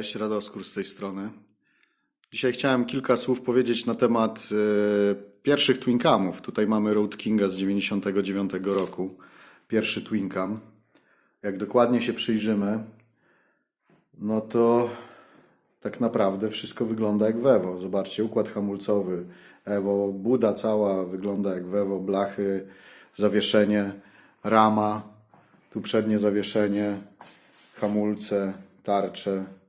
Cześć, Radoskór z tej strony. Dzisiaj chciałem kilka słów powiedzieć na temat e, pierwszych Twincamów. Tutaj mamy Road Kinga z 99 roku. Pierwszy Twincam. Jak dokładnie się przyjrzymy, no to tak naprawdę wszystko wygląda jak Wewo. Zobaczcie, układ hamulcowy Evo, buda cała wygląda jak Wewo, blachy, zawieszenie, rama, tu przednie zawieszenie, hamulce, tarcze,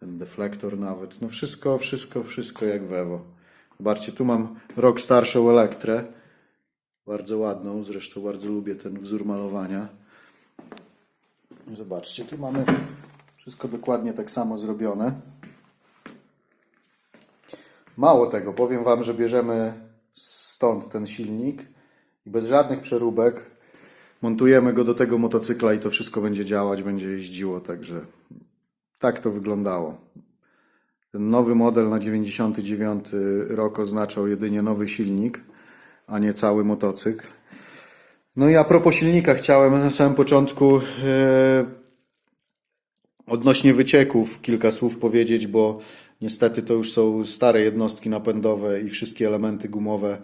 ten deflektor nawet. No wszystko, wszystko, wszystko jak Wewo. Zobaczcie, tu mam rok starszą Elektrę. Bardzo ładną, zresztą bardzo lubię ten wzór malowania. Zobaczcie, tu mamy wszystko dokładnie tak samo zrobione. Mało tego, powiem Wam, że bierzemy stąd ten silnik i bez żadnych przeróbek montujemy go do tego motocykla i to wszystko będzie działać, będzie jeździło, także tak to wyglądało. Ten nowy model na 99 rok oznaczał jedynie nowy silnik, a nie cały motocykl. No i a propos silnika, chciałem na samym początku e, odnośnie wycieków kilka słów powiedzieć, bo niestety to już są stare jednostki napędowe i wszystkie elementy gumowe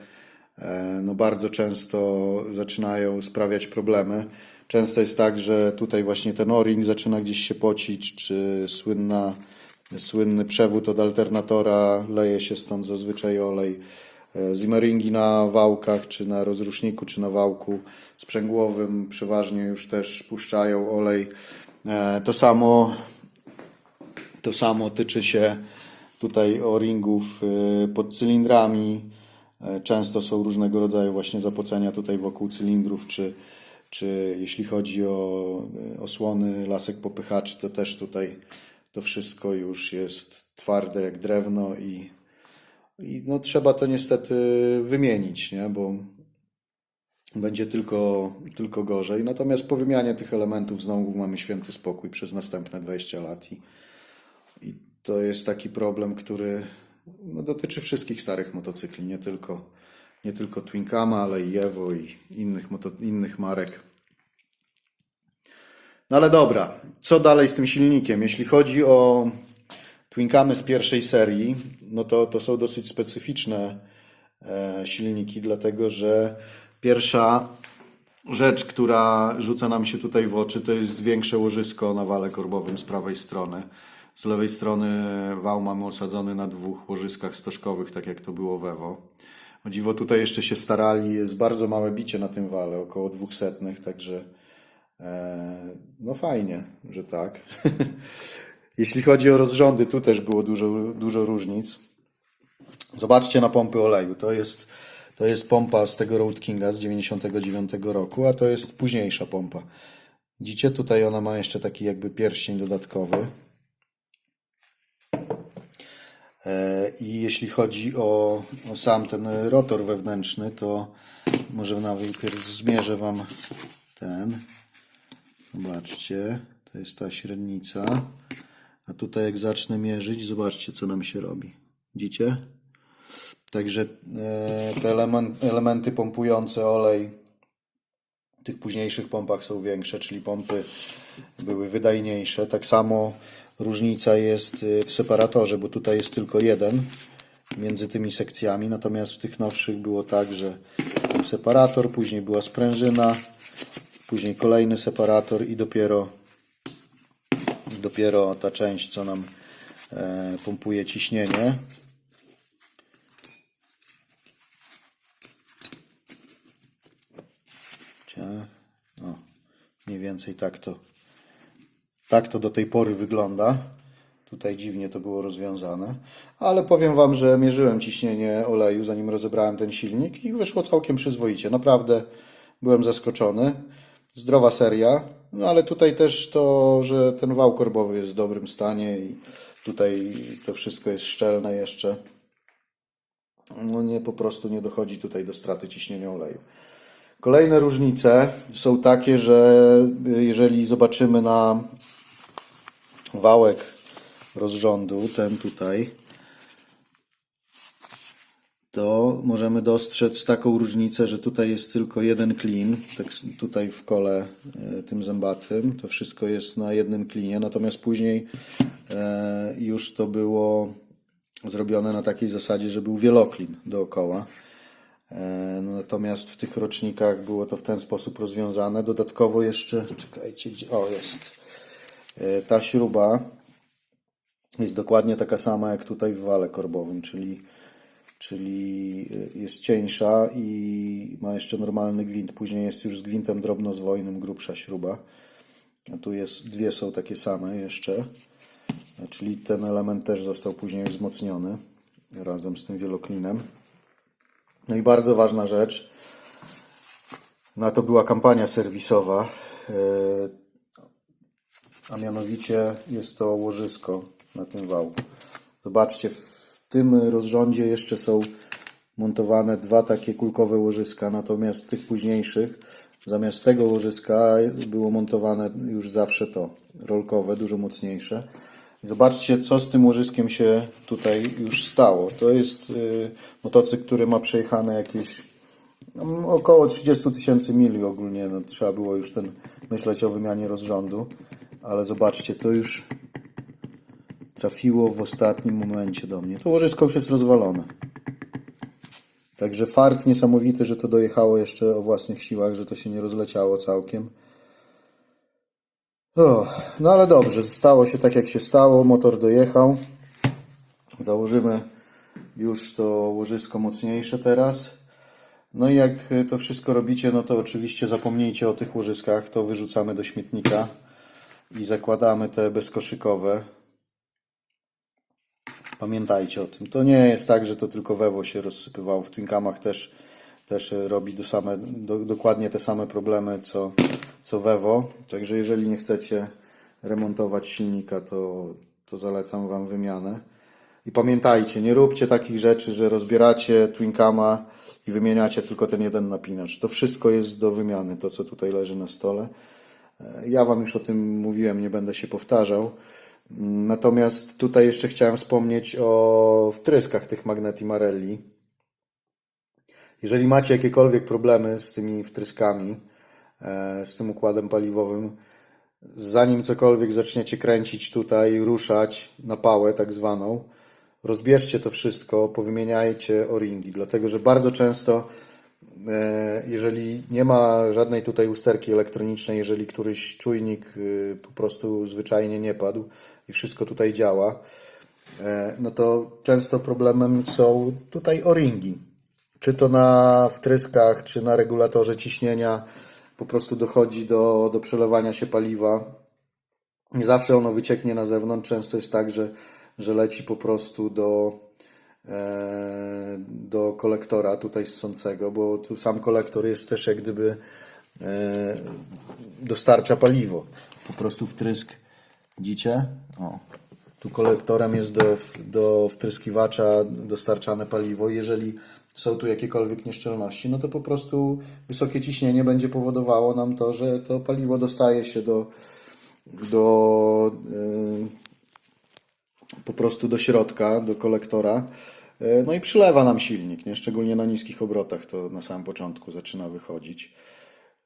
e, no bardzo często zaczynają sprawiać problemy. Często jest tak, że tutaj właśnie ten o-ring zaczyna gdzieś się pocić, czy słynna, słynny przewód od alternatora leje się stąd zazwyczaj olej. E, Zimmeringi na wałkach, czy na rozruszniku, czy na wałku sprzęgłowym przeważnie już też puszczają olej. E, To samo to samo tyczy się tutaj o-ringów y, pod cylindrami. E, Często są różnego rodzaju właśnie zapocenia tutaj wokół cylindrów, czy, czy jeśli chodzi o y, osłony, lasek popychaczy, to też tutaj to wszystko już jest twarde jak drewno i, i no, trzeba to niestety wymienić, nie? bo będzie tylko, tylko gorzej. Natomiast po wymianie tych elementów znowu mamy święty spokój przez następne 20 lat i, i to jest taki problem, który no, dotyczy wszystkich starych motocykli, nie tylko, nie tylko Twincama, ale i Evo i innych, innych marek. No ale dobra, co dalej z tym silnikiem? Jeśli chodzi o Twincamy z pierwszej serii, no to, to są dosyć specyficzne e, silniki, dlatego że pierwsza rzecz, która rzuca nam się tutaj w oczy, to jest większe łożysko na wale korbowym z prawej strony. Z lewej strony wał mamy osadzony na dwóch łożyskach stożkowych, tak jak to było w Evo. O dziwo tutaj jeszcze się starali, jest bardzo małe bicie na tym wale, około dwóch setnych, także e, no fajnie, że tak. Jeśli chodzi o rozrządy, tu też było dużo, dużo różnic. Zobaczcie na pompy oleju. To jest, to jest pompa z tego Road Kinga z 99 roku, a to jest późniejsza pompa. Widzicie, tutaj ona ma jeszcze taki jakby pierścień dodatkowy. E, I jeśli chodzi o, o sam ten rotor wewnętrzny, to może najpierw zmierzę Wam ten. Zobaczcie, to jest ta średnica. A tutaj jak zacznę mierzyć, zobaczcie co nam się robi. Widzicie? Także e, te element, elementy pompujące olej w tych późniejszych pompach są większe, czyli pompy były wydajniejsze. Tak samo różnica jest y, w separatorze, bo tutaj jest tylko jeden między tymi sekcjami, natomiast w tych nowszych było tak, że separator, później była sprężyna, później kolejny separator i dopiero dopiero ta część, co nam e, pompuje ciśnienie. O, mniej więcej tak to, tak to do tej pory wygląda. Tutaj dziwnie to było rozwiązane, ale powiem Wam, że mierzyłem ciśnienie oleju zanim rozebrałem ten silnik i wyszło całkiem przyzwoicie. Naprawdę byłem zaskoczony. Zdrowa seria, no ale tutaj też to, że ten wał korbowy jest w dobrym stanie i tutaj to wszystko jest szczelne jeszcze. No nie, po prostu nie dochodzi tutaj do straty ciśnienia oleju. Kolejne różnice są takie, że jeżeli zobaczymy na wałek rozrządu, ten tutaj, to możemy dostrzec taką różnicę, że tutaj jest tylko jeden klin, tak tutaj w kole e, tym zębatym, to wszystko jest na jednym klinie, natomiast później e, już to było zrobione na takiej zasadzie, że był wieloklin dookoła. E, no Natomiast w tych rocznikach było to w ten sposób rozwiązane. Dodatkowo jeszcze, czekajcie, gdzie, o jest, ta śruba jest dokładnie taka sama jak tutaj w wale korbowym, czyli, czyli y, jest cieńsza i ma jeszcze normalny gwint. Później jest już z gwintem drobnozwojnym grubsza śruba. A tu jest, dwie są takie same jeszcze. A Czyli ten element też został później wzmocniony razem z tym wieloklinem. No i bardzo ważna rzecz. Na to była kampania serwisowa. A mianowicie jest to łożysko na tym wałku. Zobaczcie, w tym rozrządzie jeszcze są montowane dwa takie kulkowe łożyska, natomiast tych późniejszych zamiast tego łożyska było montowane już zawsze to rolkowe, dużo mocniejsze. Zobaczcie, co z tym łożyskiem się tutaj już stało. To jest y, motocykl, który ma przejechane jakieś no, około 30 tysięcy mili ogólnie. No, trzeba było już ten myśleć o wymianie rozrządu. Ale zobaczcie, to już trafiło w ostatnim momencie do mnie. To łożysko już jest rozwalone. Także fart niesamowity, że to dojechało jeszcze o własnych siłach, że to się nie rozleciało całkiem. No ale dobrze, stało się tak jak się stało, motor dojechał. Założymy już to łożysko mocniejsze teraz. No i jak to wszystko robicie, no to oczywiście zapomnijcie o tych łożyskach, to wyrzucamy do śmietnika i zakładamy te bezkoszykowe. Pamiętajcie o tym. To nie jest tak, że to tylko Wewo się rozsypywało. W Twinkamach też, też robi do same, do, dokładnie te same problemy co, co Wewo. Także jeżeli nie chcecie remontować silnika, to, to zalecam Wam wymianę. I pamiętajcie, nie róbcie takich rzeczy, że rozbieracie Twinkama i wymieniacie tylko ten jeden napinacz. To wszystko jest do wymiany, to co tutaj leży na stole. Ja Wam już o tym mówiłem, nie będę się powtarzał. Natomiast tutaj jeszcze chciałem wspomnieć o wtryskach tych Magneti Marelli. Jeżeli macie jakiekolwiek problemy z tymi wtryskami, e, z tym układem paliwowym, zanim cokolwiek zaczniecie kręcić tutaj, ruszać na pałę tak zwaną, rozbierzcie to wszystko, powymieniajcie o-ringi, dlatego że bardzo często jeżeli nie ma żadnej tutaj usterki elektronicznej, jeżeli któryś czujnik y, po prostu zwyczajnie nie padł i wszystko tutaj działa, e, no to często problemem są tutaj o-ringi. Czy to na wtryskach, czy na regulatorze ciśnienia po prostu dochodzi do, do przelewania się paliwa. Nie zawsze ono wycieknie na zewnątrz. Często jest tak, że, że leci po prostu do, e, do kolektora tutaj ssącego, bo tu sam kolektor jest też jak gdyby e, dostarcza paliwo. Po prostu wtrysk, widzicie? O, tu kolektorem jest do, do wtryskiwacza dostarczane paliwo. Jeżeli są tu jakiekolwiek nieszczelności, no to po prostu wysokie ciśnienie będzie powodowało nam to, że to paliwo dostaje się do, do po prostu do środka, do kolektora. y, No i przylewa nam silnik, nie? szczególnie na niskich obrotach to na samym początku zaczyna wychodzić.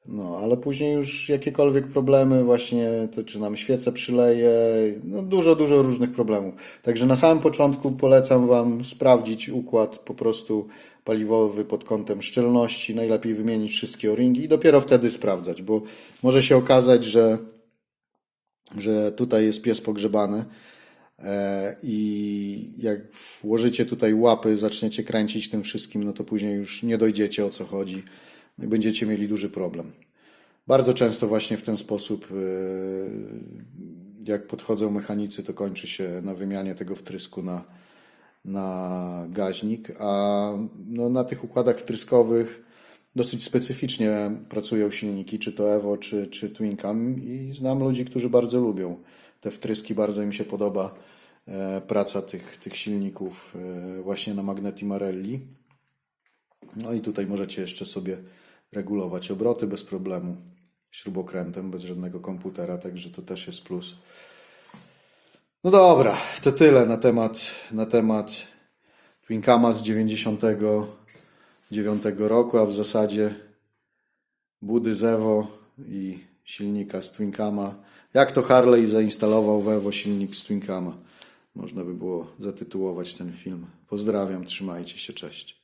No, ale później już jakiekolwiek problemy, właśnie to czy nam świece przyleje, no dużo, dużo różnych problemów. Także na samym początku polecam Wam sprawdzić układ po prostu paliwowy pod kątem szczelności, najlepiej wymienić wszystkie o-ringi i dopiero wtedy sprawdzać, bo może się okazać, że, że tutaj jest pies pogrzebany e, i jak włożycie tutaj łapy, zaczniecie kręcić tym wszystkim, no to później już nie dojdziecie o co chodzi no i będziecie mieli duży problem. Bardzo często właśnie w ten sposób, e, jak podchodzą mechanicy, to kończy się na wymianie tego wtrysku na, na gaźnik, a no, na tych układach wtryskowych dosyć specyficznie pracują silniki, czy to Evo, czy, czy Twincam i znam ludzi, którzy bardzo lubią te wtryski, bardzo im się podoba e, praca tych, tych silników e, właśnie na Magneti Marelli. No i tutaj możecie jeszcze sobie regulować obroty bez problemu śrubokrętem, bez żadnego komputera, także to też jest plus. No dobra, to tyle na temat, na temat Twinkama z 99 roku, a w zasadzie budy z Evo i silnika z Twinkama. Jak to Harley zainstalował w Evo silnik z Twinkama? Można by było zatytułować ten film. Pozdrawiam, trzymajcie się, cześć.